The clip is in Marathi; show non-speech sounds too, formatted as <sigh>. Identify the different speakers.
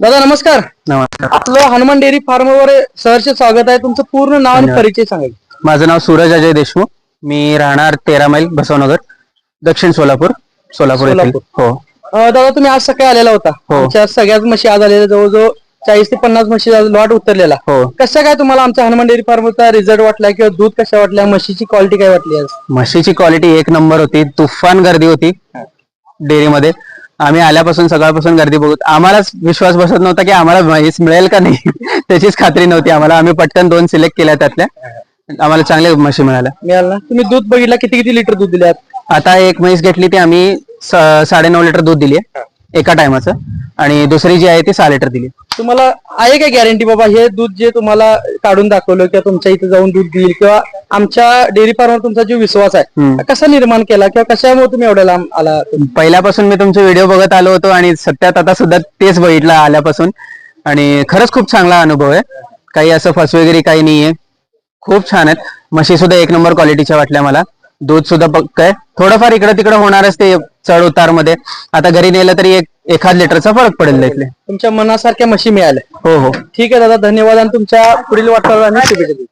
Speaker 1: दादा नमस्कार.
Speaker 2: नमस्कार.
Speaker 1: आपलं हनुमान डेअरी फार्मवर सहर्ष स्वागत आहे. तुमचं पूर्ण नाव आणि
Speaker 2: धन्यवाद.
Speaker 1: परिचय सांगायचं
Speaker 2: माझं नाव सूरज अजय देशमुख. मी राहणार तेरा मैल बसवनगर दक्षिण सोलापूर सोलापूर येथील. हो.
Speaker 1: दादा तुम्ही आज सकाळी आलेला होता.
Speaker 2: हो.
Speaker 1: आमच्या सगळ्याच म्हशी आज आलेल्या जवळजवळ चाळीस ते पन्नास म्हशी लॉट उतरलेला.
Speaker 2: हो.
Speaker 1: कसं काय तुम्हाला आमच्या हनुमान डेअरी फार्मचा रिझल्ट वाटला किंवा दूध कशा वाटल्या? म्हशीची क्वालिटी काय वाटली आज?
Speaker 2: म्हशीची क्वालिटी एक नंबर होती. तुफान गर्दी होती डेअरीमध्ये. आम्ही आल्यापासून सकाळपासून गर्दी बघत आम्हालाच विश्वास बसत नव्हता की आम्हाला म्हैस मिळेल का नाही. <laughs> त्याचीच खात्री नव्हती आम्हाला. आम्ही पटकन दोन सिलेक्ट केल्या त्यातल्या. आम्हाला चांगल्या म्हशी मिळाल्या.
Speaker 1: मिळालं तुम्ही दूध बघितला किती किती लिटर दूध दिले
Speaker 2: आता एक म्हैस घेतली ती आम्ही साडे नऊ लिटर दूध दिली एका टायमाचं. आणि दुसरी जी आहे ती सहा लिटर दिली
Speaker 1: तुम्हाला आहे काय गॅरंटी बाबा हे दूध जे तुम्हाला काढून दाखवलं किंवा तुमच्या इथे जाऊन दूध देईल किंवा आमच्या डेअरी फार्मवर तुमचा जो विश्वास आहे. कसा निर्माण केला किंवा कशामुळे तुम्ही एवढ्या लांब आला
Speaker 2: पहिल्यापासून मी तुमचे व्हिडिओ बघत आलो होतो आणि सत्यात आता सुद्धा तेच बघितलं आल्यापासून. आणि खरंच खूप चांगला अनुभव आहे. काही असं फसवेगिरी काही नाहीये. खूप छान आहेत. म्हशी सुद्धा एक नंबर क्वालिटीच्या वाटल्या मला. दूध सुद्धा पक्क आहे थोडंफार इकडं तिकडं होणारच ते चढ उतारमध्ये आता घरी नेलं तरी एक एखाद लिटरचा फरक पडेल त्यातले
Speaker 1: तुमच्या मनासारख्या म्हशी मिळाल्या.
Speaker 2: हो हो.
Speaker 1: ठीक आहे दादा धन्यवाद आणि तुमच्या पुढील वाटचाल शुभेच्छा.